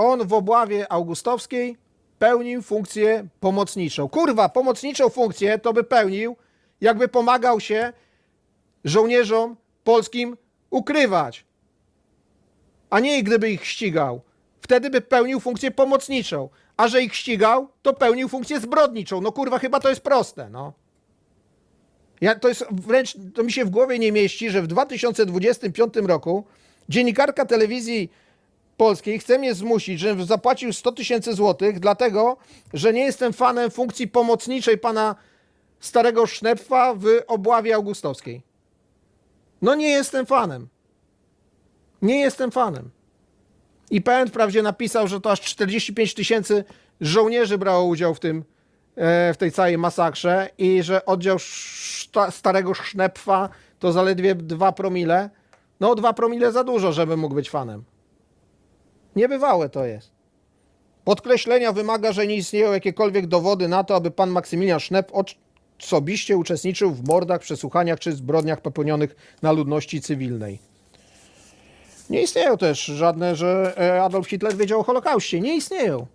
on w obławie augustowskiej pełnił funkcję pomocniczą. Kurwa, pomocniczą funkcję to by pełnił, jakby pomagał się żołnierzom polskim ukrywać, a nie gdyby ich ścigał. Wtedy by pełnił funkcję pomocniczą, a że ich ścigał, to pełnił funkcję zbrodniczą. No kurwa, chyba to jest proste, no. Ja, to jest wręcz, to mi się w głowie nie mieści, że w 2025 roku dziennikarka telewizji polskiej chce mnie zmusić, żebym zapłacił 100 tysięcy złotych, dlatego, że nie jestem fanem funkcji pomocniczej pana starego Sznepfa w obławie augustowskiej. No nie jestem fanem. Nie jestem fanem. IPN wprawdzie napisał, że to aż 45 tysięcy żołnierzy brało udział w tym, e, w tej całej masakrze i że oddział starego Sznepfa to zaledwie 2 promile. No 2 promile za dużo, żeby mógł być fanem. Niebywałe to jest. Podkreślenia wymaga, że nie istnieją jakiekolwiek dowody na to, aby pan Maksymilian Sznep osobiście uczestniczył w mordach, przesłuchaniach czy zbrodniach popełnionych na ludności cywilnej. Nie istnieją też żadne, że e, Adolf Hitler wiedział o Holokauście. Nie istnieją.